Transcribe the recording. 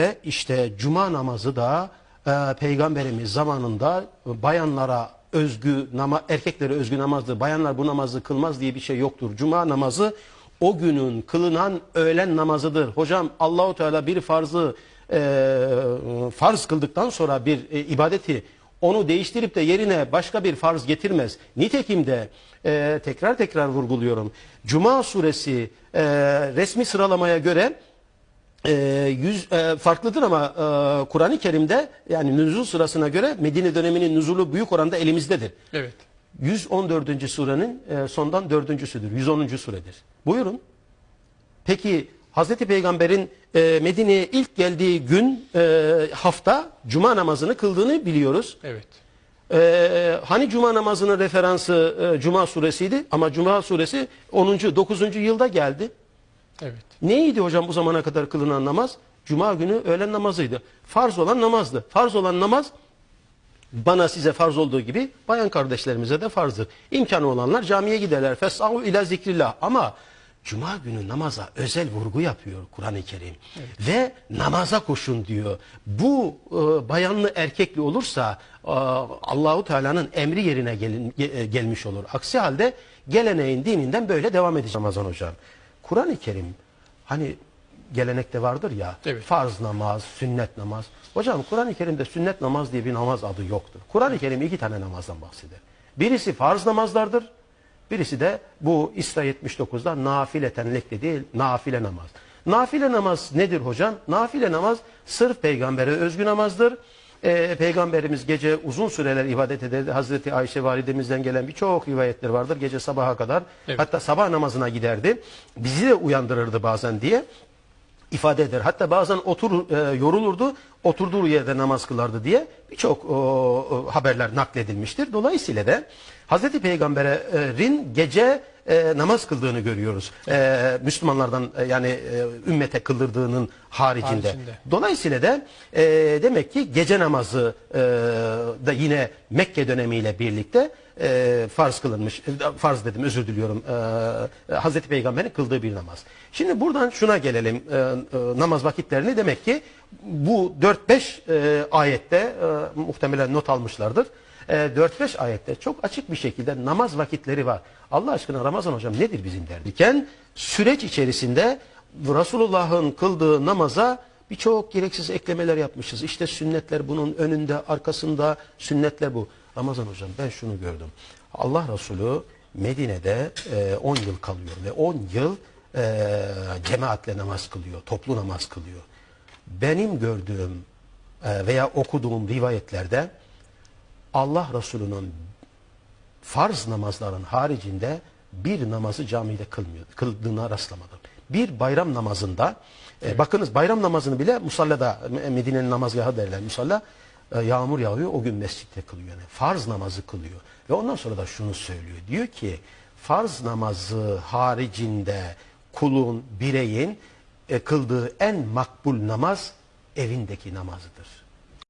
Ve işte cuma namazı da e, peygamberimiz zamanında bayanlara özgü nama, erkeklere özgü namazdır. Bayanlar bu namazı kılmaz diye bir şey yoktur. Cuma namazı o günün kılınan öğlen namazıdır. Hocam Allahu Teala bir farzı e, farz kıldıktan sonra bir e, ibadeti onu değiştirip de yerine başka bir farz getirmez. Nitekim de e, tekrar tekrar vurguluyorum. Cuma suresi e, resmi sıralamaya göre e, yüz e, farklıdır ama e, Kur'an-ı Kerim'de yani nüzul sırasına göre Medine döneminin nüzulu büyük oranda elimizdedir. Evet. 114. surenin e, sondan dördüncüsüdür. 110. suredir. Buyurun. Peki Hazreti Peygamber'in e, Medine'ye ilk geldiği gün e, hafta cuma namazını kıldığını biliyoruz. Evet. Ee, hani cuma namazının referansı e, cuma suresiydi ama cuma suresi 10. 9. yılda geldi. Evet. Neydi hocam bu zamana kadar kılınan namaz? Cuma günü öğlen namazıydı. Farz olan namazdı. Farz olan namaz bana size farz olduğu gibi bayan kardeşlerimize de farzdır. İmkanı olanlar camiye giderler. Fes'ahu ila zikrillah. Ama Cuma günü namaza özel vurgu yapıyor Kur'an-ı Kerim. Ve namaza koşun diyor. Bu e, bayanlı erkekli olursa e, Allahu Teala'nın emri yerine gelin, ge- e, gelmiş olur. Aksi halde geleneğin dininden böyle devam edecek Ramazan hocam. Kur'an-ı Kerim hani gelenekte vardır ya Evet. farz namaz, sünnet namaz. Hocam Kur'an-ı Kerim'de sünnet namaz diye bir namaz adı yoktur. Kur'an-ı Kerim iki tane namazdan bahseder. Birisi farz namazlardır. Birisi de bu İsra 79'da nafileten lekle değil, nafile namaz. Nafile namaz nedir hocam? Nafile namaz sırf peygambere özgü namazdır. Ee, Peygamberimiz gece uzun süreler ibadet ederdi. Hazreti Ayşe validemizden gelen birçok rivayetler vardır. Gece sabaha kadar Evet. hatta sabah namazına giderdi. Bizi de uyandırırdı bazen diye ifade eder. Hatta bazen otur e, yorulurdu, oturduğu yerde namaz kılardı diye birçok haberler nakledilmiştir. Dolayısıyla da Hazreti Peygamber'in gece e, namaz kıldığını görüyoruz. E, Müslümanlardan e, yani e, ümmete kıldırdığının haricinde. Haricinde. Dolayısıyla da e, demek ki gece namazı e, da yine Mekke dönemiyle birlikte e, farz kılınmış. e, Farz dedim özür diliyorum. E, Hazreti Peygamber'in kıldığı bir namaz. Şimdi buradan şuna gelelim. E, e, namaz vakitlerini demek ki bu 4-5 e, ayette e, muhtemelen not almışlardır. E, 4-5 ayette çok açık bir şekilde namaz vakitleri var. Allah aşkına Ramazan hocam nedir bizim derdiken süreç içerisinde Resulullah'ın kıldığı namaza birçok gereksiz eklemeler yapmışız. İşte sünnetler bunun önünde, arkasında sünnetler bu. Ramazan hocam ben şunu gördüm. Allah Resulü Medine'de e, 10 yıl kalıyor ve 10 yıl e, cemaatle namaz kılıyor, toplu namaz kılıyor. Benim gördüğüm e, veya okuduğum rivayetlerde Allah Resulü'nün farz namazların haricinde bir namazı camide kılmıyor, kıldığına rastlamadım. Bir bayram namazında, e, bakınız bayram namazını bile musallada, Me- Medine'nin namazgahı derler musalla, e, yağmur yağıyor o gün mescitte kılıyor. Yani farz namazı kılıyor. Ve ondan sonra da şunu söylüyor. Diyor ki farz namazı haricinde kulun, bireyin e, kıldığı en makbul namaz evindeki namazıdır.